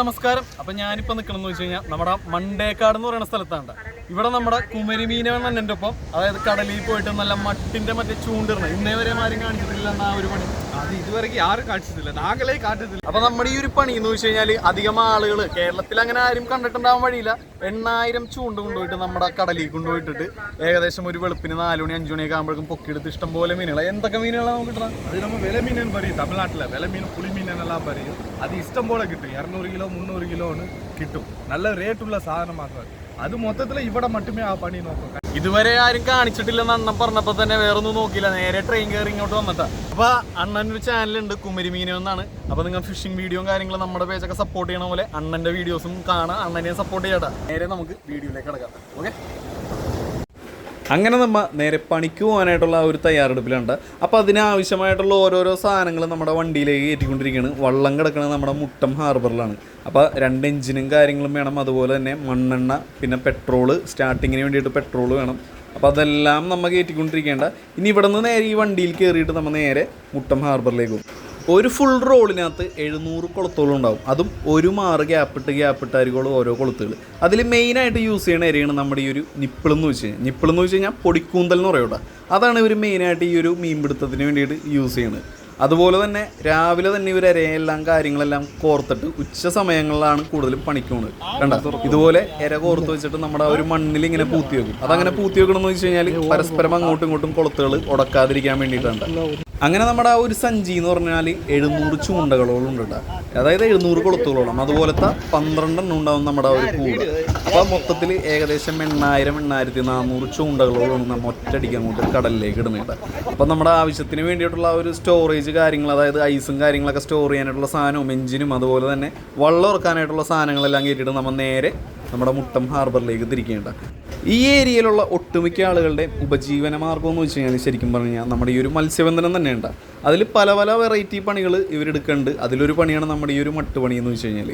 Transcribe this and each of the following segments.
നമസ്കാരം. അപ്പൊ ഞാനിപ്പോ നിൽക്കണമെന്ന് വെച്ച് കഴിഞ്ഞാൽ നമ്മുടെ മണ്ടേക്കാട് എന്ന് പറയുന്ന സ്ഥലത്താണ്. ഇവിടെ നമ്മുടെ കുമരി മീനവണ്ണൻ എൻ്റെ ഒപ്പം അതായത് കടലിൽ പോയിട്ട് നല്ല മട്ടിന്റെ മറ്റേ ചൂണ്ടിടണം ഇന്നേ വരെ ആരും കാണിച്ചിട്ടില്ല എന്നാ ഒരു പണി அது இதுவரைக்கும் யாரும் காட்டுறதில்ல நாங்களே காட்டுறதில்ல അപ്പൊ നമ്മുടെ ഈ ഒരു പണി എന്ന് വെച്ച് കഴിഞ്ഞാൽ അധികം ആളുകൾ കേരളത്തിൽ അങ്ങനെ ആരും കണ്ടിട്ടുണ്ടാവാൻ വഴിയില്ല എണ്ണായിരം ചൂണ്ട് കൊണ്ടുപോയിട്ട് നമ്മുടെ കടലിൽ കൊണ്ടുപോയിട്ടിട്ട് ഏകദേശം ഒരു വെളുപ്പിന് നാല് മണി അഞ്ചു മണിയൊക്കെ ആകുമ്പോഴേക്കും പൊക്കിയെടുത്ത് ഇഷ്ടം പോലെ മീനുകൾ എന്തൊക്കെ മീനുകളാണ് നമുക്ക് കിട്ടണം அது நம்ம விலை மீன் பறியும் தமிழ்நாட்டில் விலை மீன் புளி மீன் எல்லாம் பறியும் அது இஷ்டம் போல கிட்டும் இரநூறு கிலோ முந்நூறு கிலோன்னு கிட்டும் நல்ல ரேட் உள்ள சாதனமாக അത് മൊത്തത്തിൽ ഇവിടെ മട്ടുമേ ആ പണി നോക്കും. ഇതുവരെ ആരും കാണിച്ചിട്ടില്ലെന്ന് അണ്ണൻ പറഞ്ഞപ്പോൾ തന്നെ വേറൊന്നും നോക്കിയില്ല. നേരെ ട്രെയിൻ കയറി ഇങ്ങോട്ട് വന്നിട്ടാ. അപ്പോൾ അണ്ണൻ ഒരു കുമരി കുമരിമീനോ എന്നാണ്. അപ്പോൾ നിങ്ങൾ ഫിഷിംഗ് വീഡിയോയും കാര്യങ്ങളും നമ്മുടെ പേജൊക്കെ സപ്പോർട്ട് ചെയ്യണ പോലെ അണ്ണന്റെ വീഡിയോസും കാണാം. അണ്ണനെ സപ്പോർട്ട് ചെയ്യട്ടാ നേരെ നമുക്ക് വീഡിയോയിലേക്ക് കിടക്കാം. ഓക്കെ അങ്ങനെ നമ്മൾ നേരെ പണിക്ക് പോകാനായിട്ടുള്ള ഒരു തയ്യാറെടുപ്പിലുണ്ട്. അപ്പോൾ അതിനാവശ്യമായിട്ടുള്ള ഓരോരോ സാധനങ്ങൾ നമ്മുടെ വണ്ടിയിലേക്ക് കയറ്റിക്കൊണ്ടിരിക്കുകയാണ്. വള്ളം കിടക്കുന്നത് നമ്മുടെ മുട്ടം ഹാർബറിലാണ്. അപ്പോൾ രണ്ട് എഞ്ചിനും കാര്യങ്ങളും വേണം. അതുപോലെ തന്നെ മണ്ണെണ്ണ പിന്നെ പെട്രോൾ സ്റ്റാർട്ടിങ്ങിന് വേണ്ടിയിട്ട് പെട്രോൾ വേണം. അപ്പോൾ അതെല്ലാം നമ്മൾ കയറ്റിക്കൊണ്ടിരിക്കേണ്ട. ഇനി ഇവിടെ നിന്ന് നേരെ ഈ വണ്ടിയിൽ കയറിയിട്ട് നമ്മൾ നേരെ മുട്ടം ഹാർബറിലേക്ക് പോകും. ഒരു ഫുൾ റോളിനകത്ത് എഴുന്നൂറ് കൊളുത്തുകൾ ഉണ്ടാവും. അതും ഒരു മാറ് ഗ്യാപ്പിട്ട് ഗ്യാപ്പിട്ട് അരികളും ഓരോ കൊളുത്തുകൾ അതിൽ മെയിനായിട്ട് യൂസ് ചെയ്യുന്ന ഏരിയയാണ് നമ്മുടെ ഈ ഒരു നിപ്പിൾ എന്ന് വെച്ച് കഴിഞ്ഞാൽ നിപ്പിൾ എന്ന് വെച്ച് കഴിഞ്ഞാൽ പൊടിക്കൂന്തൽ എന്ന് പറയൂട്ടോ അതാണ് ഇവർ മെയിനായിട്ട് ഈ ഒരു മീൻ മീൻപിടുത്തത്തിന് വേണ്ടിയിട്ട് യൂസ് ചെയ്യുന്നത് അതുപോലെ തന്നെ രാവിലെ തന്നെ ഇവർ ഇരയെല്ലാം കാര്യങ്ങളെല്ലാം കോർത്തിട്ട് ഉച്ച സമയങ്ങളിലാണ് കൂടുതലും പണിക്കുന്നത് കണ്ട? ഇതുപോലെ ഇര കോർത്ത് വെച്ചിട്ട് നമ്മുടെ ഒരു മണ്ണിൽ ഇങ്ങനെ പൂത്തി വെക്കും. അതങ്ങനെ പൂത്തി വെക്കണം എന്ന് വെച്ച് കഴിഞ്ഞാൽ പരസ്പരം അങ്ങോട്ടും ഇങ്ങോട്ടും കൊളുത്തുകൾ ഉടക്കാതിരിക്കാൻ വേണ്ടിയിട്ടാണ് അങ്ങനെ നമ്മുടെ ആ ഒരു സഞ്ചി എന്ന് പറഞ്ഞാൽ എഴുന്നൂറ് ചൂണ്ടകളോളം ഉണ്ട് കേട്ടോ അതായത് എഴുന്നൂറ് കൊളുത്തുകളോളം. അതുപോലത്തെ പന്ത്രണ്ടെണ്ണം ഉണ്ടാവും നമ്മുടെ ആ ഒരു കൂട്. അപ്പോൾ മൊത്തത്തിൽ ഏകദേശം എണ്ണായിരം എണ്ണായിരത്തി നാനൂറ് ചൂണ്ടകളോളം നമ്മൾ ഒറ്റയടിക്ക് അങ്ങോട്ട് കടലിലേക്ക് ഇടുന്നുണ്ട് അപ്പോൾ നമ്മുടെ ആവശ്യത്തിന് വേണ്ടിയിട്ടുള്ള ഒരു സ്റ്റോറേജ് കാര്യങ്ങൾ അതായത് ഐസും കാര്യങ്ങളൊക്കെ സ്റ്റോർ ചെയ്യാനായിട്ടുള്ള സാധനവും എഞ്ചിനും അതുപോലെ തന്നെ വള്ളം ഇറക്കാനായിട്ടുള്ള സാധനങ്ങളെല്ലാം കയറ്റിയിട്ട് നമ്മൾ നേരെ നമ്മുടെ മുട്ടം ഹാർബറിലേക്ക് തിരിക്കേണ്ട ഈ ഏരിയയിലുള്ള ഒട്ടുമിക്ക ആളുകളുടെ ഉപജീവന മാർഗം എന്ന് വെച്ച് കഴിഞ്ഞാൽ ശരിക്കും പറഞ്ഞു കഴിഞ്ഞാൽ നമ്മുടെ ഈ ഒരു മത്സ്യബന്ധനം തന്നെയുണ്ട്. അതിൽ പല പല വെറൈറ്റി പണികൾ ഇവരെടുക്കുന്നുണ്ട് അതിലൊരു പണിയാണ് നമ്മുടെ ഈ ഒരു മട്ടുപണി എന്ന് വെച്ച് കഴിഞ്ഞാൽ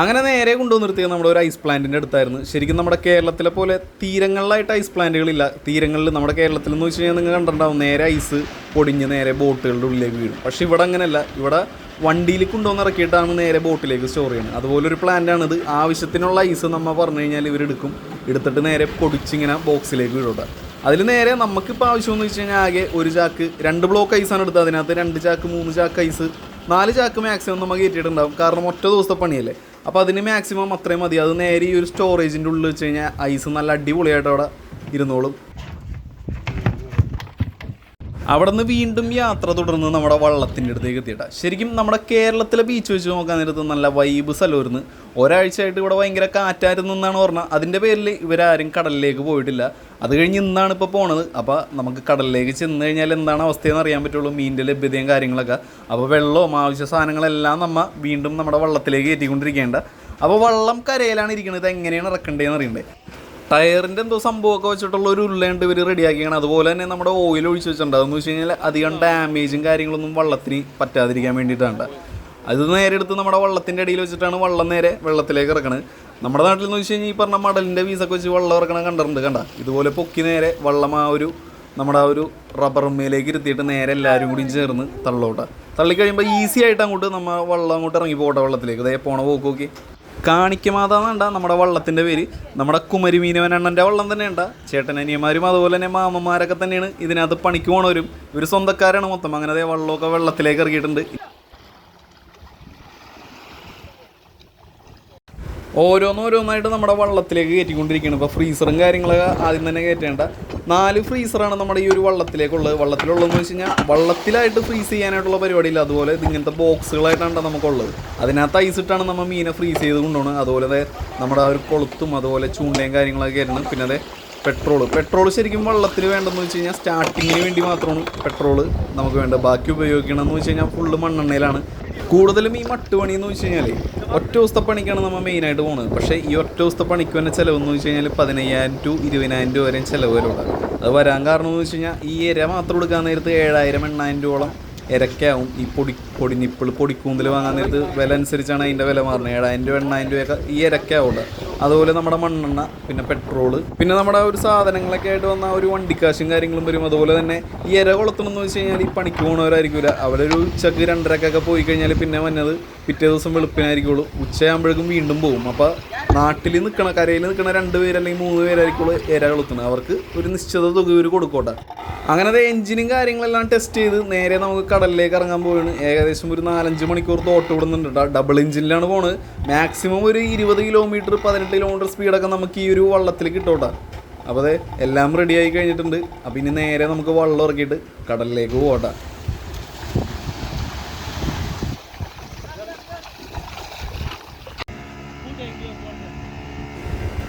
അങ്ങനെ നേരെ കൊണ്ടുവന്ന് നിർത്തിയത് നമ്മുടെ ഒരു ഐസ് പ്ലാന്റിന്റെ അടുത്തായിരുന്നു. ശരിക്കും നമ്മുടെ കേരളത്തിലെ പോലെ തീരങ്ങളിലായിട്ട് ഐസ് പ്ലാന്റുകളില്ല തീരങ്ങളിൽ നമ്മുടെ കേരളത്തിൽ എന്ന് വെച്ച് കഴിഞ്ഞാൽ നിങ്ങൾ കണ്ടിട്ടുണ്ടാവും നേരെ ഐസ് പൊടിഞ്ഞ് നേരെ ബോട്ടുകളുടെ ഉള്ളിലേക്ക് വീഴും. പക്ഷേ ഇവിടെ അങ്ങനെയല്ല. ഇവിടെ വണ്ടിയിൽ കൊണ്ടുവന്ന് ഇറക്കിയിട്ടാണ് നേരെ ബോട്ടിലേക്ക് സ്റ്റോർ ചെയ്യുന്നത്. അതുപോലെ ഒരു പ്ലാന്റാണിത് ആവശ്യത്തിനുള്ള ഐസ് നമ്മൾ പറഞ്ഞു കഴിഞ്ഞാൽ ഇവരെടുക്കും എടുത്തിട്ട് നേരെ പൊടിച്ചിങ്ങനെ ബോക്സിലേക്ക് വിടുക അതിൽ നേരെ നമുക്കിപ്പോൾ ആവശ്യമെന്ന് വെച്ച് കഴിഞ്ഞാൽ ആകെ ഒരു ചാക്ക് രണ്ട് ബ്ലോക്ക് ഐസാണ് എടുത്തത്. അതിനകത്ത് രണ്ട് ചാക്ക് മൂന്ന് ചാക്ക് ഐസ് നാല് ചാക്ക് മാക്സിമം നമ്മൾ കയറ്റിയിട്ടുണ്ടാവും കാരണം ഒറ്റ ദിവസത്തെ പണിയല്ലേ. അപ്പോൾ അതിന് മാക്സിമം അത്രയും മതി. അത് നേരെ ഈ ഒരു സ്റ്റോറേജിന്റെ ഉള്ളിൽ വെച്ച് കഴിഞ്ഞാൽ ഐസ് നല്ല അടിപൊളിയായിട്ട് അവിടെ ഇരുന്നോളും. അവിടെ നിന്ന് വീണ്ടും യാത്ര തുടർന്ന് നമ്മുടെ വള്ളത്തിന്റെ അടുത്തേക്ക് എത്തിയിട്ട. ശരിക്കും നമ്മുടെ കേരളത്തിലെ ബീച്ച് വെച്ച് നോക്കാൻ നേരത്ത് നല്ല വൈബ് സ്ഥലമായിരുന്നു. ഒരാഴ്ചയായിട്ട് ഇവിടെ ഭയങ്കര കാറ്റായിരുന്നു എന്നാണ് പറഞ്ഞത് അതിന്റെ പേരിൽ ഇവരാരും കടലിലേക്ക് പോയിട്ടില്ല. അത് കഴിഞ്ഞ് ഇന്നാണ് ഇപ്പോൾ പോണത്. അപ്പോൾ നമുക്ക് കടലിലേക്ക് ചെന്ന് കഴിഞ്ഞാൽ എന്താണ് അവസ്ഥയെന്ന് അറിയാൻ പറ്റുള്ളൂ. മീനിന്റെ ലഭ്യതയും കാര്യങ്ങളൊക്കെ. അപ്പോൾ വെള്ളവും ആവശ്യ സാധനങ്ങളെല്ലാം നമ്മൾ വീണ്ടും നമ്മുടെ വള്ളത്തിലേക്ക് കയറ്റിക്കൊണ്ടിരിക്കേണ്ട അപ്പോൾ വള്ളം കരയിലാണ് ഇരിക്കുന്നത് എങ്ങനെയാണ് ഇറക്കേണ്ടതെന്ന് അറിയണ്ടേ? ടയറിന്റെ എന്തോ സംഭവമൊക്കെ വെച്ചിട്ടുള്ള ഒരു ഉരുളയുണ്ട് ഇവർ റെഡിയാക്കിയാണ്. അതുപോലെ തന്നെ നമ്മുടെ ഓയിൽ ഒഴിച്ച് വെച്ചിട്ടുണ്ട്. അതെന്ന് വെച്ച് കഴിഞ്ഞാൽ അധികം ഡാമേജും കാര്യങ്ങളൊന്നും വള്ളത്തിന് പറ്റാതിരിക്കാൻ വേണ്ടിയിട്ടാണ്. അത് നേരെ എടുത്ത് നമ്മുടെ വള്ളത്തിന്റെ അടിയിൽ വെച്ചിട്ടാണ് വള്ളം നേരെ വെള്ളത്തിലേക്ക് ഇറക്കണത്. നമ്മുടെ നാട്ടിൽ എന്ന് വെച്ച് കഴിഞ്ഞാൽ ഈ പറഞ്ഞ മടലിന്റെ വീസൊക്കെ വെച്ച് വള്ളം ഇറക്കണം കണ്ടിട്ടുണ്ട് കണ്ട? ഇതുപോലെ പൊക്കി നേരെ വള്ളം ആ ഒരു നമ്മുടെ ആ ഒരു റബ്ബർ റബ്ബറുമ്മയിലേക്ക് ഇരുത്തിയിട്ട് നേരെ എല്ലാവരും കൂടി ചേർന്ന് തള്ളോട്ടെ. തള്ളിക്കഴിയുമ്പോൾ ഈസി ആയിട്ട് അങ്ങോട്ട് നമ്മൾ വള്ളം അങ്ങോട്ട് ഇറങ്ങി പോകട്ടെ വെള്ളത്തിലേക്ക്. അതേ പോണ പോക്ക് കാണിക്കമാതാന്നുണ്ട നമ്മുടെ വള്ളത്തിന്റെ പേര്. നമ്മുടെ കുമരി മീനവനണ്ണന്റെ വള്ളം തന്നെ തന്നെയുണ്ട ചേട്ടനനിയന്മാരും അതുപോലെ തന്നെ മാമന്മാരൊക്കെ തന്നെയാണ് ഇതിനകത്ത് പണിക്ക് പോണവരും. ഇവർ സ്വന്തക്കാരാണ് മൊത്തം. അങ്ങനെ അതേ വള്ളമൊക്കെ വെള്ളത്തിലേക്ക് ഇറക്കിയിട്ടുണ്ട്. ഓരോന്നോരോന്നായിട്ട് നമ്മുടെ വള്ളത്തിലേക്ക് കയറ്റിക്കൊണ്ടിരിക്കുകയാണ്. ഇപ്പോൾ ഫ്രീസറും കാര്യങ്ങളൊക്കെ ആദ്യം തന്നെ കയറ്റേണ്ട. നാല് ഫ്രീസറാണ് നമ്മുടെ ഈ ഒരു വള്ളത്തിലേക്കുള്ളത്. വള്ളത്തിലുള്ളതെന്ന് വെച്ച് കഴിഞ്ഞാൽ വള്ളത്തിലായിട്ട് ഫ്രീസ് ചെയ്യാനായിട്ടുള്ള പരിപാടിയില്ല. അതുപോലെ ഇതിങ്ങനത്തെ ബോക്സുകളായിട്ടാണ് നമുക്കുള്ളത്. അതിനകത്ത് ഐസ് ഇട്ടാണ് നമ്മൾ മീനെ ഫ്രീസ് ചെയ്ത് കൊണ്ടുപോകുന്നത് അതുപോലെ നമ്മുടെ ആ ഒരു കൊളുത്തും അതുപോലെ ചൂണ്ടയും കാര്യങ്ങളൊക്കെ ആയിരുന്നു പിന്നെ അതെ പെട്രോൾ പെട്രോൾ ശരിക്കും വള്ളത്തിൽ വേണ്ടതെന്ന് വെച്ച് കഴിഞ്ഞാൽ സ്റ്റാർട്ടിങ്ങിന് വേണ്ടി മാത്രമാണ് പെട്രോൾ നമുക്ക് വേണ്ടത്. ബാക്കി ഉപയോഗിക്കണമെന്ന് വെച്ച് കഴിഞ്ഞാൽ ഫുള്ള് മണ്ണെണ്ണയിലാണ്. കൂടുതലും ഈ മട്ടുപണി എന്ന് വെച്ച് കഴിഞ്ഞാൽ ഒറ്റ ദിവസത്തെ പണിക്കാണ് നമ്മൾ മെയിനായിട്ട് പോകുന്നത് പക്ഷേ ഈ ഒറ്റ ദിവസത്തെ പണിക്ക് തന്നെ ചിലവെന്ന് വെച്ച് കഴിഞ്ഞാൽ പതിനയ്യായിരം ടു ഇരുപതിനായിരം രൂപ വരെയും ചിലവ് വരുന്നുണ്ട് അത് വരാൻ കാരണം എന്ന് വെച്ച് കഴിഞ്ഞാൽ ഈ ഇര മാത്രം എടുക്കാൻ നേരത്ത് ഏഴായിരം എണ്ണായിരം രൂപയോളം ഇരക്കാവും ഈ പൊടി പൊടി നിപ്പിൾ പൊടിക്കൂന്തൽ വാങ്ങാൻ നേരത്ത് വില അനുസരിച്ചാണ് അതിന്റെ വില മാറുന്നത്. ഏഴായിരം രൂപ എണ്ണായിരം രൂപയൊക്കെ ഈ ഇരക്കാവുണ്ട് അതുപോലെ നമ്മുടെ മണ്ണെണ്ണ പിന്നെ പെട്രോൾ പിന്നെ നമ്മുടെ ഒരു സാധനങ്ങളൊക്കെ ആയിട്ട് വന്ന ഒരു വണ്ടിക്കാശും കാര്യങ്ങളും വരും. അതുപോലെ തന്നെ ഈ ഇര കൊളുത്തണമെന്ന് വെച്ച് കഴിഞ്ഞാൽ ഈ പണിക്ക് പോകുന്നവരായിരിക്കില്ല അവരൊരു ഉച്ചയ്ക്ക് രണ്ടരക്കൊക്കെ പോയി കഴിഞ്ഞാൽ പിന്നെ വന്നത് പിറ്റേ ദിവസം വെളുപ്പിനായിരിക്കുള്ളൂ. ഉച്ചയാകുമ്പോഴേക്കും വീണ്ടും പോകും. അപ്പോൾ നാട്ടിൽ നിൽക്കണ കരയിൽ നിൽക്കണ രണ്ട് പേര് അല്ലെങ്കിൽ മൂന്ന് പേരായിരിക്കുള്ളൂ ഇര കൊളുത്തുന്നത്. അവർക്ക് ഒരു നിശ്ചിത തുക ഇവർ കൊടുക്കോട്ടെ. അങ്ങനെ അത് എഞ്ചിനും കാര്യങ്ങളെല്ലാം ടെസ്റ്റ് ചെയ്ത് നേരെ നമുക്ക് കടലിലേക്ക് ഇറങ്ങാൻ പോവാണ്. ഏകദേശം ഒരു നാലഞ്ച് മണിക്കൂർ തോട്ട് വിടുന്നുണ്ട് ഡബിൾ എഞ്ചിനിലാണ് പോണത്. മാക്സിമം ഒരു ഇരുപത് കിലോമീറ്റർ പതിനെട്ട് കിലോമീറ്റർ സ്പീഡൊക്കെ നമുക്ക് ഈ ഒരു വള്ളത്തിൽ കിട്ടോട്ടെ. അപ്പോൾ അതെ എല്ലാം റെഡി ആയി കഴിഞ്ഞിട്ടുണ്ട്. അപ്പോൾ ഇനി നേരെ നമുക്ക് വള്ളം ഇറക്കിയിട്ട് കടലിലേക്ക് പോകട്ടെ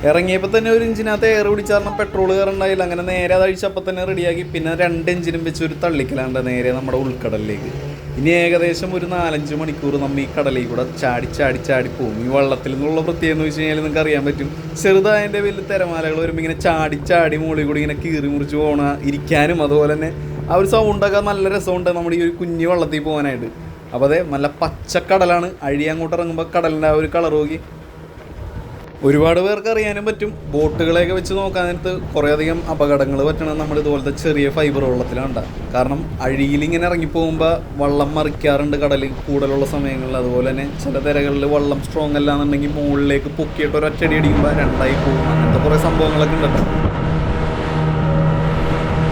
ഇറങ്ങിയപ്പോൾ തന്നെ ഒരു എഞ്ചിനകത്ത് എയർ പിടിച്ചാരണം പെട്രോൾ കയറുണ്ടായില്ല. അങ്ങനെ നേരെ അത് അഴിച്ചപ്പോൾ തന്നെ റെഡിയാക്കി പിന്നെ രണ്ട് എഞ്ചിനും വെച്ച് ഒരു തള്ളിക്കലാണ്ട് നേരെ നമ്മുടെ ഉൾക്കടലിലേക്ക്. ഇനി ഏകദേശം ഒരു നാലഞ്ച് മണിക്കൂർ നമ്മൾ ഈ കടലിൽ കൂടെ ചാടി ചാടി ചാടി പോകും ഈ വള്ളത്തിൽ നിന്നുള്ള പ്രത്യേകത എന്ന് വെച്ച് കഴിഞ്ഞാൽ നിങ്ങൾക്ക് അറിയാൻ പറ്റും. ചെറുതായതിന്റെ വലിയ തിരമാലകൾ വരുമ്പോൾ ഇങ്ങനെ ചാടി ചാടി മുകളിൽ കൂടി ഇങ്ങനെ കീറി മുറിച്ച് പോകണ ഇരിക്കാനും അതുപോലെ തന്നെ ആ ഒരു സൗണ്ടൊക്കെ നല്ല രസമുണ്ട് നമ്മുടെ ഈ ഒരു കുഞ്ഞു വള്ളത്തിൽ പോകാനായിട്ട്. അപ്പോൾ അതെ നല്ല പച്ചക്കടലാണ്. അഴി അങ്ങോട്ട് ഇറങ്ങുമ്പോൾ കടലിന്റെ ആ ഒരു കളർ നോക്കി ഒരുപാട് പേർക്ക് അറിയാനും പറ്റും. ബോട്ടുകളെയൊക്കെ വെച്ച് നോക്കാൻ നേരത്ത് കുറേയധികം അപകടങ്ങൾ പറ്റണത് നമ്മൾ ഇതുപോലത്തെ ചെറിയ ഫൈബർ വെള്ളത്തിലാണ് കാരണം അഴിയിൽ ഇങ്ങനെ ഇറങ്ങിപ്പോകുമ്പോൾ വള്ളം മറിക്കാറുണ്ട് കടലിൽ കൂടുതലുള്ള സമയങ്ങളിൽ. അതുപോലെ തന്നെ ചില തിരകളിൽ വള്ളം സ്ട്രോങ് അല്ലാന്നുണ്ടെങ്കിൽ മുകളിലേക്ക് പൊക്കിയിട്ട് ഒരൊറ്റടി അടിക്കുമ്പോൾ രണ്ടായി പോകും. അങ്ങനത്തെ കുറേ സംഭവങ്ങളൊക്കെ ഉണ്ട് കേട്ടോ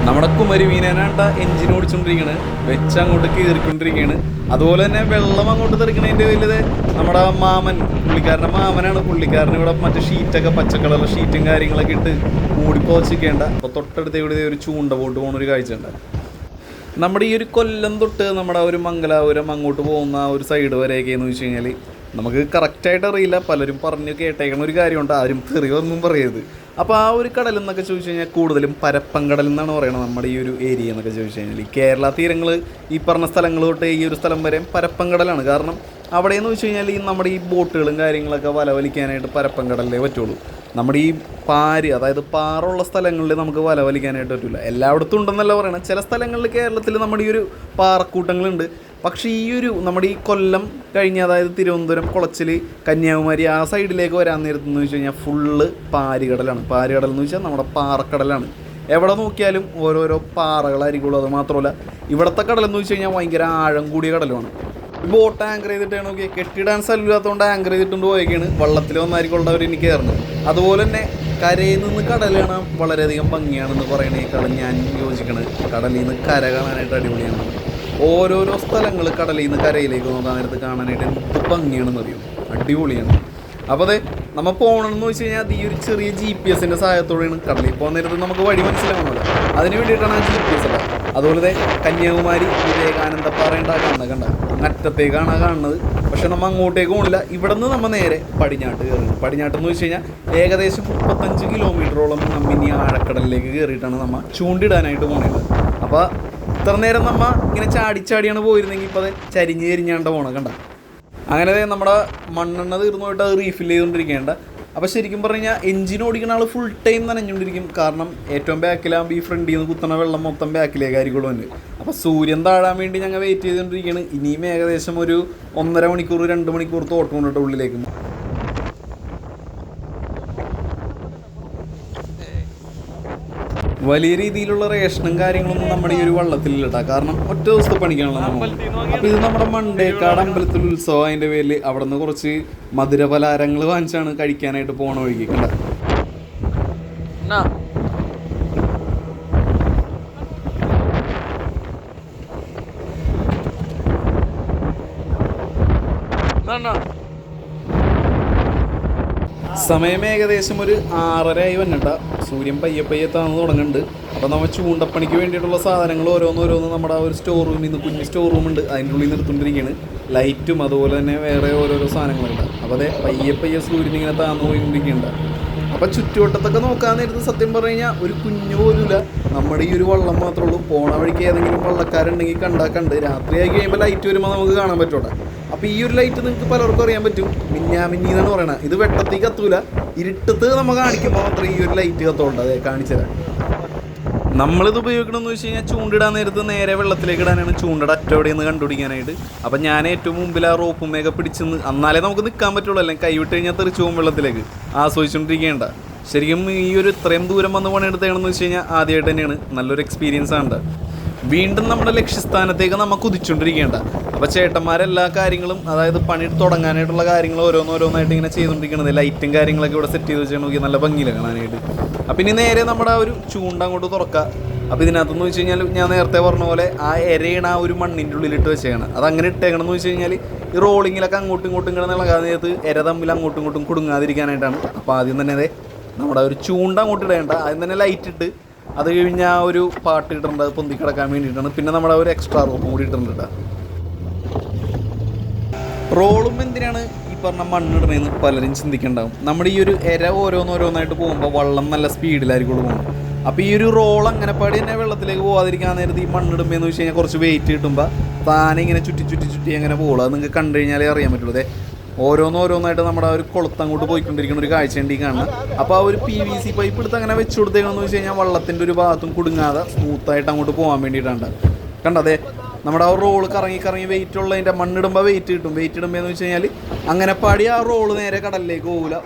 നമ്മുടെ കുമരി മീനേനാണ്ട എഞ്ചിൻ ഓടിച്ചുകൊണ്ടിരിക്കുകയാണ് വെച്ച് അങ്ങോട്ട് കീറിക്കൊണ്ടിരിക്കുകയാണ് അതുപോലെ തന്നെ വെള്ളം അങ്ങോട്ട് തെറിക്കണതിന്റെ വലിയത് നമ്മുടെ മാമൻ പുള്ളിക്കാരന്റെ മാമനാണ്. പുള്ളിക്കാരൻ ഇവിടെ മറ്റേ ഷീറ്റൊക്കെ പച്ചക്കളറുള്ള ഷീറ്റും കാര്യങ്ങളൊക്കെ ഇട്ട് മൂടിപ്പോച്ചിക്കേണ്ട അപ്പോൾ തൊട്ടടുത്ത് ഇവിടെ ഒരു ചൂണ്ട പോട്ട് പോകുന്ന ഒരു കാഴ്ച ഉണ്ട്. നമ്മുടെ ഈ ഒരു കൊല്ലം തൊട്ട് നമ്മുടെ ഒരു മംഗലാപുരം അങ്ങോട്ട് പോകുന്ന ഒരു സൈഡ് വരെയൊക്കെ എന്ന് വെച്ച് കഴിഞ്ഞാൽ നമുക്ക് കറക്റ്റായിട്ട് അറിയില്ല. പലരും പറഞ്ഞു കേട്ടേക്കണ ഒരു കാര്യമുണ്ട്. ആരും തെറിയൊന്നും പറയരുത്. അപ്പോൾ ആ ഒരു കടൽ എന്നൊക്കെ ചോദിച്ചു കഴിഞ്ഞാൽ കൂടുതലും പരപ്പങ്കടൽ എന്നാണ് പറയുന്നത് നമ്മുടെ ഈ ഒരു ഏരിയ എന്നൊക്കെ ചോദിച്ചു കഴിഞ്ഞാൽ ഈ കേരള തീരങ്ങൾ ഈ പറഞ്ഞ സ്ഥലങ്ങൾ തൊട്ട് ഈ ഒരു സ്ഥലം വരെ പരപ്പങ്കടലാണ്. കാരണം അവിടെ എന്ന് വെച്ച് കഴിഞ്ഞാൽ ഈ നമ്മുടെ ഈ ബോട്ടുകളും കാര്യങ്ങളൊക്കെ വലവലിക്കാനായിട്ട് വലിക്കാനായിട്ട് പരപ്പങ്കടലിലേ പറ്റുള്ളൂ. നമ്മുടെ ഈ പാര് അതായത് പാറുള്ള സ്ഥലങ്ങളിൽ നമുക്ക് വലവലിക്കാനായിട്ട് പറ്റില്ല എല്ലായിടത്തും ഉണ്ടെന്നല്ല പറയണം ചില സ്ഥലങ്ങളിൽ കേരളത്തിൽ നമ്മുടെ ഈ ഒരു പാറക്കൂട്ടങ്ങളുണ്ട്. പക്ഷേ ഈ ഒരു നമ്മുടെ ഈ കൊല്ലം കഴിഞ്ഞ് അതായത് തിരുവനന്തപുരം കുളച്ചിൽ കന്യാകുമാരി ആ സൈഡിലേക്ക് വരാൻ നേരത്തെന്ന് വെച്ച് കഴിഞ്ഞാൽ ഫുള്ള് പാരുകടലാണ്. പാരുകടൽ എന്ന് വെച്ചാൽ നമ്മുടെ പാറക്കടലാണ്. എവിടെ നോക്കിയാലും ഓരോരോ പാറകളായിരിക്കുള്ളൂ. അത് മാത്രമല്ല ഇവിടുത്തെ കടലെന്ന് വെച്ച് കഴിഞ്ഞാൽ ഭയങ്കര ആഴം കൂടിയ കടലുമാണ്. ബോട്ട് ആങ്കർ ചെയ്തിട്ടാണ് നോക്കിയാൽ കെട്ടിടാൻ സ്ഥലമില്ലാത്തതുകൊണ്ട് ആങ്കർ ചെയ്തിട്ടുണ്ട് പോയേക്കാണ്. വള്ളത്തിൽ വന്നായിരിക്കുള്ളവർ എനിക്ക് കയറുന്നത് അതുപോലെ തന്നെ കരയിൽ നിന്ന് കടൽ കാണാൻ വളരെയധികം ഭംഗിയാണെന്ന് പറയണേക്കാളും ഞാൻ യോജിക്കണത്. കടലിൽ നിന്ന് കര കാണാനായിട്ട് അടിപൊളിയാണ്. ഓരോരോ സ്ഥലങ്ങൾ കടലിൽ നിന്ന് കരയിലേക്ക് നോക്കാൻ നേരത്ത് കാണാനായിട്ട് എന്ത് ഭംഗിയാണ് അറിയും? അടിപൊളിയാണ്. അപ്പോൾ അതെ നമ്മൾ പോകണമെന്ന് വെച്ച് കഴിഞ്ഞാൽ ഈ ഒരു ചെറിയ ജി പി എസിന്റെ സഹായത്തോടെയാണ് കടലിൽ പോകാൻ നേരത്ത് നമുക്ക് വഴി മനസ്സിലാവണമല്ലോ അതിന് വേണ്ടിയിട്ടാണ് ജി പി എസ് ഉള്ളത് അതുപോലെ തന്നെ കന്യാകുമാരി വിവേകാനന്ദ പാറയുണ്ട കാണുന്നത് കണ്ട? അങ്ങറ്റത്തേക്കാണ് കാണുന്നത്. പക്ഷെ നമ്മൾ അങ്ങോട്ടേക്ക് പോകണില്ല ഇവിടെ നിന്ന് നമ്മൾ നേരെ പടിഞ്ഞാട്ട് കയറുന്നത് പടിഞ്ഞാട്ട് എന്ന് വെച്ച് കഴിഞ്ഞാൽ ഏകദേശം മുപ്പത്തഞ്ച് കിലോമീറ്ററോളം നമ്മൾ ഇനി ആഴക്കടലിലേക്ക് കയറിയിട്ടാണ് നമ്മൾ ചൂണ്ടിടാനായിട്ട് പോകുന്നത് അപ്പോൾ ഇത്ര നേരം നമ്മ ഇങ്ങനെ ചാടിച്ചാടിയാണ് പോയിരുന്നെങ്കിൽ ഇപ്പോൾ അത് ചരിഞ്ഞ് ചരിഞ്ഞാണ്ട് പോകണം കണ്ട. അങ്ങനെ നമ്മുടെ മണ്ണെണ്ണ തീർന്നു പോയിട്ട് അത് റീഫിൽ ചെയ്തുകൊണ്ടിരിക്കേണ്ട അപ്പോൾ ശരിക്കും പറഞ്ഞു കഴിഞ്ഞാൽ എഞ്ചിൻ ഓടിക്കുന്ന ആൾ ഫുൾ ടൈം നനഞ്ഞുകൊണ്ടിരിക്കും കാരണം ഏറ്റവും ബാക്കിലാകുമ്പോൾ ഈ ഫ്രണ്ടിൽ നിന്ന് കുത്തണ വെള്ളം മൊത്തം ബാക്കിലേക്കായിരിക്കുള്ളൂ ഉണ്ട് അപ്പോൾ സൂര്യൻ താഴാൻ വേണ്ടി ഞങ്ങൾ വെയിറ്റ് ചെയ്തുകൊണ്ടിരിക്കുകയാണ് ഇനിയും ഏകദേശം ഒരു ഒന്നര മണിക്കൂർ രണ്ട് മണിക്കൂർ തോട്ടം കൊണ്ടിട്ട് ഉള്ളിലേക്ക്. വലിയ രീതിയിലുള്ള റേഷനും കാര്യങ്ങളൊന്നും നമ്മുടെ ഈ ഒരു വള്ളത്തിലില്ല കാരണം ഒറ്റ ദിവസത്തെ പണിക്കാണല്ലോ നമ്മൾ. അപ്പൊ ഇത് നമ്മുടെ മണ്ടേക്കാട് അമ്പലത്തിൽ ഉത്സവം അതിന്റെ പേരിൽ അവിടെ നിന്ന് കുറച്ച് മധുര പലഹാരങ്ങൾ വാങ്ങിച്ചാണ് കഴിക്കാനായിട്ട് പോണ വഴിക്ക് കണ്ട. സമയം ഏകദേശം ഒരു ആറര ആയി വന്നിട്ട. സൂര്യൻ പയ്യെ പയ്യെ താന്ന് തുടങ്ങുന്നുണ്ട് അപ്പോൾ നമ്മൾ ചൂണ്ടപ്പണിക്ക് വേണ്ടിയിട്ടുള്ള സാധനങ്ങൾ ഓരോന്ന് ഓരോന്ന് നമ്മുടെ ആ ഒരു സ്റ്റോർ റൂമിൽ നിന്ന് കുഞ്ഞ് സ്റ്റോർ റൂം ഉണ്ട്. അതിന്റെ ഉള്ളിൽ നിർത്തുകൊണ്ടിരിക്കുകയാണ് ലൈറ്റും അതുപോലെ തന്നെ വേറെ ഓരോരോ സാധനങ്ങളുണ്ട്. അപ്പോൾ അതെ പയ്യെ പയ്യെ സൂര്യൻ ഇങ്ങനെ താന്നു പോയിക്കൊണ്ടിരിക്കുന്നുണ്ട് അപ്പോൾ ചുറ്റുവട്ടത്തൊക്കെ നോക്കാൻ നേരത്ത് സത്യം പറഞ്ഞു കഴിഞ്ഞാൽ ഒരു കുഞ്ഞു പോലുമില്ല നമ്മുടെ ഈ ഒരു വള്ളം മാത്രമേ ഉള്ളൂ. പോണ വഴിക്ക് ഏതെങ്കിലും വള്ളക്കാരുണ്ടെങ്കിൽ കണ്ടാൽ കണ്ട് രാത്രിയായി കഴിയുമ്പോൾ ലൈറ്റ് വരുമ്പോൾ നമുക്ക് കാണാൻ പറ്റൂടെ അപ്പോൾ ഈ ഒരു ലൈറ്റ് നിങ്ങൾക്ക് പലർക്കും അറിയാൻ പറ്റും. മിന്നാമിന്നി എന്നാണ് പറയണത്. ഇത് വെട്ടത്തിൽ കത്തൂല. ഇരുട്ടത്ത് നമ്മൾ കാണിക്കുമ്പോൾ മാത്രമേ ഈ ഒരു ലൈറ്റ് കത്തുള്ളൂ അതെ കാണിച്ചു തരാം. നമ്മളിത് ഉപയോഗിക്കണമെന്ന് വെച്ച് കഴിഞ്ഞാൽ ചൂണ്ടിടാൻ നേരത്ത് നേരെ വെള്ളത്തിലേക്ക് ഇടാനാണ് ചൂണ്ടയുടെ അറ്റോടെയെന്ന് കണ്ടുപിടിക്കാനായിട്ട്. അപ്പം ഞാൻ ഏറ്റവും മുമ്പിൽ ആ റോപ്പുമേക്കെ പിടിച്ചെന്ന് എന്നാലേ നമുക്ക് നിൽക്കാൻ പറ്റുള്ളൂ. അല്ലെങ്കിൽ കൈവിട്ട് കഴിഞ്ഞാൽ തെറിച്ചു പോകും വെള്ളത്തിലേക്ക്. ആസ്വദിച്ചുകൊണ്ടിരിക്കേണ്ട ശരിക്കും ഈ ഒരു ഇത്രയും ദൂരം വന്ന് പണിയെടുത്തേണെന്ന് വെച്ച് കഴിഞ്ഞാൽ ആദ്യമായിട്ട് തന്നെയാണ്. നല്ലൊരു എക്സ്പീരിയൻസ് ആണ് വീണ്ടും നമ്മുടെ ലക്ഷ്യസ്ഥാനത്തേക്ക് നമ്മൾ കുതിച്ചുകൊണ്ടിരിക്കേണ്ട അപ്പോൾ ചേട്ടന്മാരെല്ലാ കാര്യങ്ങളും അതായത് പണി തുടങ്ങാനായിട്ടുള്ള കാര്യങ്ങൾ ഓരോന്നോരോന്നായിട്ട് ഇങ്ങനെ ചെയ്തുകൊണ്ടിരിക്കുന്നത് ലൈറ്റും കാര്യങ്ങളൊക്കെ ഇവിടെ സെറ്റ് ചെയ്ത് വെച്ചാൽ നോക്കി നല്ല ഭംഗിയില്ല കാണാനായിട്ട്. അപ്പം ഇനി നേരെ നമ്മുടെ ആ ഒരു ചൂണ്ട അങ്ങോട്ട് തുറക്കുക അപ്പോൾ ഇതിനകത്തെന്ന് വെച്ച് കഴിഞ്ഞാൽ ഞാൻ നേരത്തെ പറഞ്ഞ പോലെ ആ എരയാണ് ആ ഒരു മണ്ണിന്റെ ഉള്ളിലിട്ട് വെച്ചേക്കണം. അത് അങ്ങനെ ഇട്ടേക്കണമെന്ന് വെച്ച് കഴിഞ്ഞാൽ ഈ റോളിങ്ങിലൊക്കെ അങ്ങോട്ടും ഇങ്ങോട്ടും ഇങ്ങനെ നേരത്ത് എര തമ്മിൽ അങ്ങോട്ടും ഇങ്ങോട്ടും കുടുങ്ങാതിരിക്കാനായിട്ടാണ്. അപ്പോൾ ആദ്യം തന്നെ അതെ നമ്മുടെ ഒരു ചൂണ്ട അങ്ങോട്ട് ഇടേണ്ട. ആദ്യം തന്നെ ലൈറ്റ് ഇട്ട് അത് കഴിഞ്ഞ് ആ ഒരു പാട്ട് ഇട്ടിട്ടുണ്ട് അത് പൊന്തി കിടക്കാൻ വേണ്ടിയിട്ടാണ്. പിന്നെ നമ്മുടെ ഒരു എക്സ്ട്രാ റോപ്പും കൂടി ഇട്ടിട്ടുണ്ട് റോളും എന്തിനാണ് ഈ പറഞ്ഞ മണ്ണിടണേന്ന് പലരും ചിന്തിക്കണ്ടാവും. നമ്മുടെ ഈ ഒരു ഇര ഓരോന്നോരോന്നായിട്ട് പോകുമ്പോൾ വള്ളം നല്ല സ്പീഡിലായിരിക്കും പോകുന്നത് അപ്പോൾ ഈ ഒരു റോൾ അങ്ങനെ പാടി തന്നെ വെള്ളത്തിലേക്ക് പോകാതിരിക്കാൻ നേരത്ത് ഈ മണ്ണിടുമ്പോൾ എന്ന് വെച്ച് കഴിഞ്ഞാൽ കുറച്ച് വെയിറ്റ് കിട്ടുമ്പോൾ താനെ ഇങ്ങനെ ചുറ്റി ചുറ്റി ചുറ്റി അങ്ങനെ പോകുള്ളൂ അത് നിങ്ങൾക്ക് കണ്ടു കഴിഞ്ഞാലേ അറിയാൻ പറ്റുള്ളൂ. ഓരോന്നോരോന്നായിട്ട് നമ്മുടെ ഒരു കൊളുത്ത് അങ്ങോട്ട് പോയിക്കൊണ്ടിരിക്കുന്ന ഒരു കാഴ്ച ഉണ്ട് ഈ കാണുന്നത്. അപ്പോൾ ആ ഒരു പി വി സി പൈപ്പ് എടുത്ത് അങ്ങനെ വെച്ച് കൊടുത്തേക്കാന്ന് വെച്ച് കഴിഞ്ഞാൽ വള്ളത്തിന്റെ ഒരു ഭാഗത്തും കുടുങ്ങാതെ സ്മൂത്തായിട്ട് അങ്ങോട്ട് പോകാൻ വേണ്ടിയിട്ടാണ്. കണ്ടതേ നമ്മുടെ ആ റോൾ കറങ്ങി കറങ്ങി വെയിറ്റ് ഉള്ളതിന്റെ മണ്ണിടുമ്പോൾ വെയിറ്റ് കിട്ടും. വെയിറ്റ് ഇടുമ്പോൾ എന്ന് വെച്ച് കഴിഞ്ഞാൽ അങ്ങനെ പാടി ആ റോൾ നേരെ കടലിലേക്ക് പോകില്ല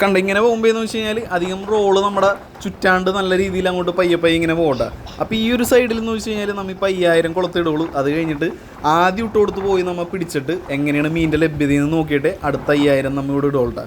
കണ്ട ഇങ്ങനെ പോകുമ്പോൾ എന്ന് വെച്ച് കഴിഞ്ഞാൽ അധികം റോൾ നമ്മുടെ ചുറ്റാണ്ട് നല്ല രീതിയിൽ അങ്ങോട്ട് പയ്യെ പയ്യെ ഇങ്ങനെ പോകണ്ട. അപ്പോൾ ഈ ഒരു സൈഡിൽ എന്ന് വെച്ച് കഴിഞ്ഞാൽ നമ്മൾ ഇപ്പോൾ അയ്യായിരം കുളത്തിടുള്ളൂ. അത് കഴിഞ്ഞിട്ട് ആദ്യം ഇട്ട് കൊടുത്ത് പോയി നമ്മൾ പിടിച്ചിട്ട് എങ്ങനെയാണ് മീനിന്റെ ലഭ്യതയെന്ന് നോക്കിയിട്ട് അടുത്ത അയ്യായിരം നമ്മൾ ഇവിടെ ഇടുള്ളൂ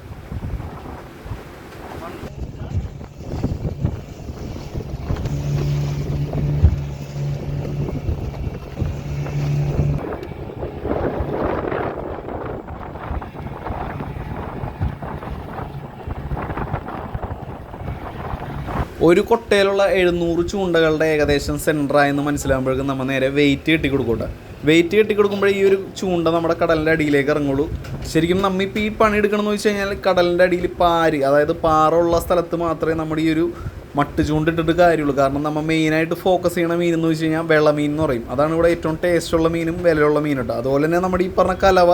ഒരു കൊട്ടയിലുള്ള എഴുന്നൂറ് ചൂണ്ടകളുടെ ഏകദേശം സെന്ററായെന്ന് മനസ്സിലാകുമ്പോഴേക്കും നമ്മൾ നേരെ വെയിറ്റ് കെട്ടി കൊടുക്കൂട്ടെ വെയിറ്റ് കെട്ടി കൊടുക്കുമ്പോൾ ഈ ഒരു ചൂണ്ട നമ്മുടെ കടലിന്റെ അടിയിലേക്ക് ഇറങ്ങുള്ളൂ. ശരിക്കും നമ്മ ഇപ്പോൾ ഈ പണി എടുക്കണമെന്ന് വെച്ച് കഴിഞ്ഞാൽ കടലിന്റെ അടിയിൽ പാര് അതായത് പാറ ഉള്ള സ്ഥലത്ത് മാത്രമേ നമ്മുടെ ഈ ഒരു മട്ട് ചൂണ്ടിട്ടിട്ട് കാര്യമുള്ളൂ. കാരണം നമ്മൾ മെയിനായിട്ട് ഫോക്കസ് ചെയ്യണ മീൻ എന്ന് വെച്ച് കഴിഞ്ഞാൽ വെള്ളമീൻ എന്ന് പറയും. അതാണ് ഇവിടെ ഏറ്റവും ടേസ്റ്റുള്ള മീനും വിലയുള്ള മീനും കേട്ടോ അതുപോലെ തന്നെ നമ്മുടെ ഈ പറഞ്ഞ കലവ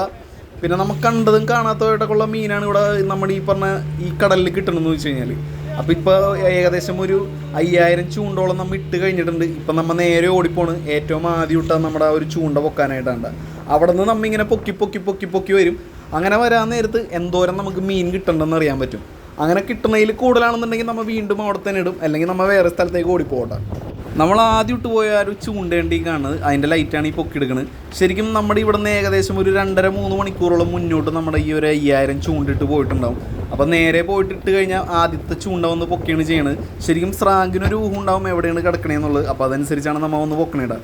പിന്നെ നമ്മൾ കണ്ടതും കാണാത്തതായിട്ടൊക്കെ ഉള്ള മീനാണ് ഇവിടെ നമ്മുടെ ഈ പറഞ്ഞ ഈ കടലിൽ കിട്ടണമെന്ന് വെച്ച് കഴിഞ്ഞാൽ അപ്പോൾ ഇപ്പോൾ ഏകദേശം ഒരു അയ്യായിരം ചൂണ്ടോളം നമ്മൾ ഇട്ട് കഴിഞ്ഞിട്ടുണ്ട്. ഇപ്പം നമ്മൾ നേരെ ഓടിപ്പോണ്. ഏറ്റവും ആദ്യം ഇട്ടാൽ നമ്മുടെ ആ ഒരു ചൂണ്ട പൊക്കാനായിട്ടാണ്. അവിടെ നിന്ന് നമ്മ ഇങ്ങനെ പൊക്കി പൊക്കി പൊക്കി പൊക്കി വരും. അങ്ങനെ വരാൻ നേരത്ത് എന്തോരം നമുക്ക് മീൻ കിട്ടണ്ടെന്ന് അറിയാൻ പറ്റും. അങ്ങനെ കിട്ടുന്നതിൽ കൂടുതലാണെന്നുണ്ടെങ്കിൽ നമ്മൾ വീണ്ടും അവിടെ തന്നെ ഇടും. അല്ലെങ്കിൽ നമ്മൾ വേറെ സ്ഥലത്തേക്ക് ഓടിപ്പോകട്ടെ. നമ്മൾ ആദ്യം ഇട്ട് പോയ ആ ഒരു ചൂണ്ടേണ്ടി കാണുന്നത് അതിന്റെ ലൈറ്റാണ് ഈ പൊക്കിയെടുക്കുന്നത് ശരിക്കും നമ്മുടെ ഇവിടെ നിന്ന് ഏകദേശം ഒരു രണ്ടര മൂന്ന് മണിക്കൂറോളം മുന്നോട്ട് നമ്മുടെ ഈ ഒരു അയ്യായിരം ചൂണ്ടിട്ട് പോയിട്ടുണ്ടാവും. അപ്പോൾ നേരെ പോയിട്ട് ഇട്ട് കഴിഞ്ഞാൽ ആദ്യത്തെ ചൂണ്ട വന്ന് പൊക്കിയാണ് ചെയ്യണത് ശരിക്കും സ്രാങ്കിനൊരു ഊഹം ഉണ്ടാവും എവിടെയാണ് കിടക്കണേന്നുള്ളത് അപ്പോൾ അതനുസരിച്ചാണ് നമ്മൾ വന്ന് പൊക്കണേടാ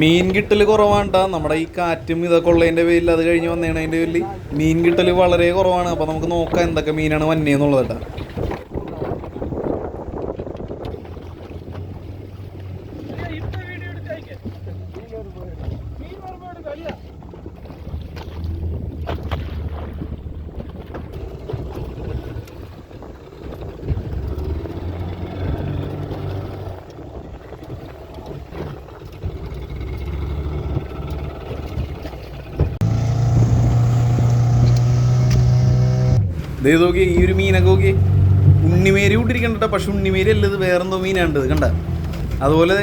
മീൻ കിട്ടൽ കുറവാണ്ട നമ്മുടെ ഈ കാറ്റും ഇതൊക്കെ ഉള്ളതിന്റെ പേരിൽ അത് കഴിഞ്ഞ് വന്നതിന്റെ പേരിൽ മീൻ കിട്ടൽ വളരെ കുറവാണ്. അപ്പോൾ നമുക്ക് നോക്കാം എന്തൊക്കെ മീനാണ് വന്നേന്നുള്ളത് കേട്ടോ ദേ നോക്കി ഈ ഒരു മീനൊക്കെ നോക്കി ഉണ്ണിമേരി കൂട്ടിരിക്കണ്ട പക്ഷെ ഉണ്ണിമേരി അല്ലത് വേറെന്തോ മീനാണ്ട് കണ്ട? അതുപോലെ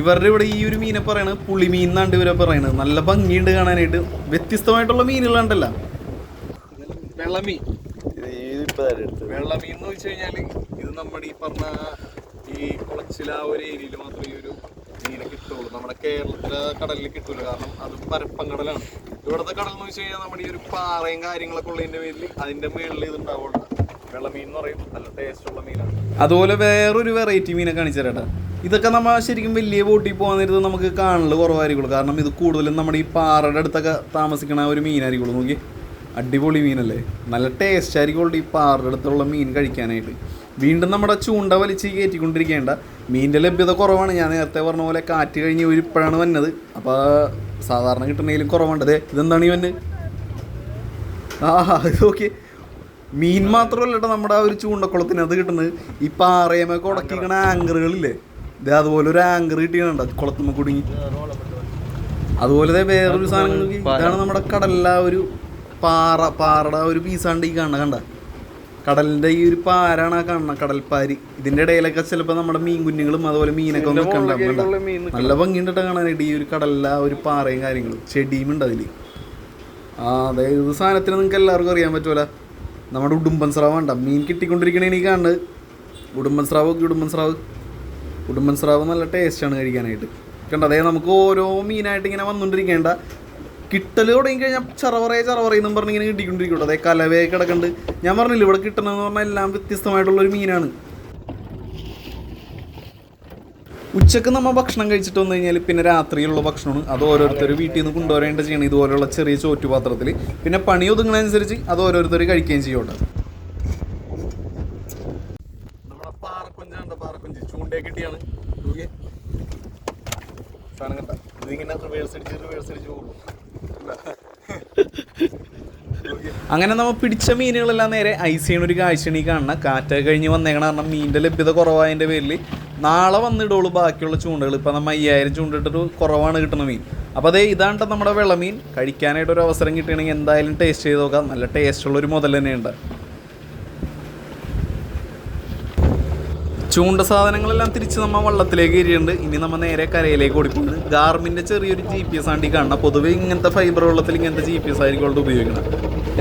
ഇവരുടെ ഇവിടെ ഈ ഒരു മീനെ പറയണത് പുളിമീൻ എന്നാണ്ട് ഇവരെ പറയണത്. നല്ല ഭംഗിയുണ്ട് കാണാനായിട്ട്. വ്യത്യസ്തമായിട്ടുള്ള മീനുകളുണ്ടല്ല. വെള്ളമീൻ. വെള്ളമീൻ എന്ന് വെച്ച് കഴിഞ്ഞാൽ ഇത് നമ്മുടെ ഈ പറഞ്ഞ ഈ കുളച്ചില ആ ഒരു ഏരിയയിൽ മാത്രമേ ഈ ഒരു മീനെ കിട്ടുള്ളൂ. നമ്മുടെ കേരളത്തിലെ കടലിൽ കിട്ടൂല. കാരണം അത് പരപ്പം കടലാണ്. ഇവിടുത്തെ കടൽ എന്ന് വെച്ച് കഴിഞ്ഞാൽ നമ്മുടെ ഈ ഒരു പാറയും കാര്യങ്ങളൊക്കെ ഉള്ളതിന്റെ പേരിൽ അതിന്റെ മേളിൽ ഇത് ഉണ്ടാവുള്ളൂ വെള്ളമീൻ എന്ന് പറയും. നല്ല ടേസ്റ്റ് ഉള്ള മീനാണ്. അതുപോലെ വേറൊരു വെറൈറ്റി മീനെ കാണിച്ചു ഇതൊക്കെ നമ്മൾ ശരിക്കും വലിയ ബോട്ടിൽ പോകാൻ നമുക്ക് കാണൽ കുറവായിരിക്കുള്ളൂ. കാരണം ഇത് കൂടുതലും നമ്മുടെ ഈ പാറയുടെ അടുത്തൊക്കെ താമസിക്കുന്ന ഒരു മീനായിരിക്കുള്ളൂ. നോക്കി അടിപൊളി മീനല്ലേ? നല്ല ടേസ്റ്റ് ആയിരിക്കുള്ളൂ ഈ പാറയുടെ അടുത്തുള്ള മീൻ കഴിക്കാനായിട്ട്. വീണ്ടും നമ്മുടെ ചൂണ്ട വലിച്ച് കയറ്റിക്കൊണ്ടിരിക്കേണ്ട മീനിന്റെ ലഭ്യത കുറവാണ്. ഞാൻ നേരത്തെ പറഞ്ഞ പോലെ കാറ്റ് കഴിഞ്ഞ് ഇപ്പോഴാണ് വന്നത്. അപ്പോൾ സാധാരണ കിട്ടുന്നതിലും കുറവുണ്ടത് ഇതെന്താണ് ഈ വന്ന് ആ ഇത് ഓക്കെ മീൻ മാത്രമല്ല കേട്ടോ നമ്മുടെ ആ ഒരു ചൂണ്ടക്കുളത്തിന് അത് കിട്ടുന്നത്. ഈ പാറയമൊക്കെ ഉടക്കിക്കണ ആങ്കറുകളില്ലേ? ഇത് അതുപോലെ ഒരു ആങ്കർ കിട്ടിയുണ്ട് കുളത്തുമ്മ കുടുങ്ങി. അതുപോലെ വേറൊരു സാധനം ഇതാണ് നമ്മുടെ കടലിലെ ഒരു പാറ പാറയുടെ ഒരു പീസാണ്ട് ഈ കാണുന്ന കണ്ട? കടലിന്റെ ഈ ഒരു പാരാണ് ആ കാണുന്ന കടൽപ്പാരി. ഇതിന്റെ ഇടയിലൊക്കെ ചിലപ്പോൾ നമ്മുടെ മീൻ കുഞ്ഞുങ്ങളും അതുപോലെ മീനൊക്കെ ഒന്ന് നിൽക്കണ്ടാവും നല്ല ഭംഗിയുണ്ടിട്ട് കാണാനായിട്ട് ഈ ഒരു കടലിലെ ഒരു പാറയും കാര്യങ്ങളും. ചെടിയും ഉണ്ട് അതിൽ ആ അതെ ഇത് സാധനത്തിന് നിങ്ങൾക്ക് എല്ലാവർക്കും അറിയാൻ പറ്റൂല. നമ്മുടെ ഉടുമ്പൻ സ്രാവ് വേണ്ട മീൻ കിട്ടിക്കൊണ്ടിരിക്കണേ എനിക്ക് കാണുന്നത്. ഉടുമ്പൻ സ്രാവ് ഉടുമ്പൻ സ്രാവ്. ഉടുമ്പൻ സ്രാവ് നല്ല ടേസ്റ്റാണ് കഴിക്കാനായിട്ട്. കണ്ട? അതേ നമുക്ക് ഓരോ മീനായിട്ട് ഇങ്ങനെ വന്നുകൊണ്ടിരിക്കേണ്ട കിട്ടൽ തുടങ്ങി കഴിഞ്ഞാൽ ചറവറേ ചറവറയെന്നും പറഞ്ഞ് ഇങ്ങനെ കിട്ടിക്കൊണ്ടിരിക്കും അതേ കലവേ കിടക്കുന്നുണ്ട് ഞാൻ പറഞ്ഞില്ല ഇവിടെ കിട്ടണമെന്ന് പറഞ്ഞാൽ എല്ലാം വ്യത്യസ്തമായിട്ടുള്ളൊരു മീനാണ്. ഉച്ചയ്ക്ക് നമ്മൾ ഭക്ഷണം കഴിച്ചിട്ട് വന്നു കഴിഞ്ഞാൽ പിന്നെ രാത്രിയുള്ള ഭക്ഷണമാണ്. അത് ഓരോരുത്തർ വീട്ടിൽ നിന്ന് കൊണ്ടുവരേണ്ട ചെയ്യണം. ഇതുപോലെയുള്ള ചെറിയ ചോറ്റുപാത്രത്തിൽ പിന്നെ പണി ഒതുങ്ങുന്നതനുസരിച്ച് അത് ഓരോരുത്തർ കഴിക്കുകയും ചെയ്യോട്ടെ. ചൂണ്ടയെ കിട്ടിയാണ്. സാധനം കണ്ട. ഇതിങ്ങനെ റിവേഴ്സ് അടിച്ച് റിവേഴ്സ് അടിച്ച് പോകും. അങ്ങനെ നമ്മൾ പിടിച്ച മീനുകളെല്ലാം നേരെ ഐസ് ചെയ്യണ ഒരു കാഴ്ചയാണ് ഈ കാണുന്ന. കാറ്റൊക്കെ കഴിഞ്ഞ് വന്നേക്കണ കാരണം മീനിന്റെ ലഭ്യത കുറവായതിന്റെ പേരിൽ നാളെ വന്നിടുള്ളൂ ബാക്കിയുള്ള ചൂണ്ടകൾ ഇപ്പം നമ്മൾ അയ്യായിരം ചൂണ്ടിട്ടൊരു കുറവാണ് കിട്ടുന്ന മീൻ. അപ്പോൾ അതേ ഇതാണ് നമ്മുടെ വെള്ളമീൻ കഴിക്കാനായിട്ട് ഒരു അവസരം കിട്ടുകയാണെങ്കിൽ എന്തായാലും ടേസ്റ്റ് ചെയ്ത് നോക്കാം. നല്ല ടേസ്റ്റുള്ള ഒരു മുതൽ തന്നെയുണ്ട് ചൂണ്ട സാധനങ്ങളെല്ലാം തിരിച്ച് നമ്മൾ വള്ളത്തിലേക്ക് എരിയുണ്ട് ഇനി നമ്മൾ നേരെ കരയിലേക്ക് ഓടിക്കുന്നത് ഗാർമിന്റെ ചെറിയൊരു ജി പി എസ് ആണ് ഈ കാണുന്നത് പൊതുവേ ഇങ്ങനത്തെ ഫൈബർ വെള്ളത്തിൽ ഇങ്ങനത്തെ ജി പി എസ് ആയിരിക്കും അവിടെ ഉപയോഗിക്കുന്നത്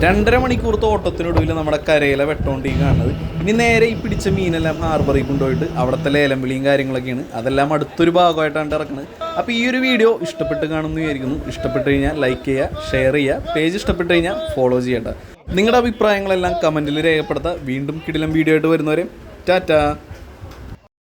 രണ്ടര മണിക്കൂറത്തെ ഓട്ടത്തിനൊടുവിൽ നമ്മുടെ കരയിലെ വെട്ടോണ്ടി കാണുന്നത്. ഇനി നേരെ ഈ പിടിച്ച മീനെല്ലാം ഹാർബറിൽ കൊണ്ടുപോയിട്ട് അവിടുത്തെ ലേലം വിളിയും കാര്യങ്ങളൊക്കെയാണ്. അതെല്ലാം അടുത്തൊരു ഭാഗമായിട്ടാണ് ഇറക്കുന്നത് അപ്പോൾ ഈ ഒരു വീഡിയോ ഇഷ്ടപ്പെട്ട് കാണുന്നു വിചാരിക്കുന്നു. ഇഷ്ടപ്പെട്ട് കഴിഞ്ഞാൽ ലൈക്ക് ചെയ്യുക ഷെയർ ചെയ്യുക. പേജ് ഇഷ്ടപ്പെട്ട് കഴിഞ്ഞാൽ ഫോളോ ചെയ്യട്ടെ. നിങ്ങളുടെ അഭിപ്രായങ്ങളെല്ലാം കമന്റിൽ രേഖപ്പെടുത്തുക. വീണ്ടും കിടിലം വീഡിയോ ആയിട്ട് വരുന്നവരെ ടാറ്റാ.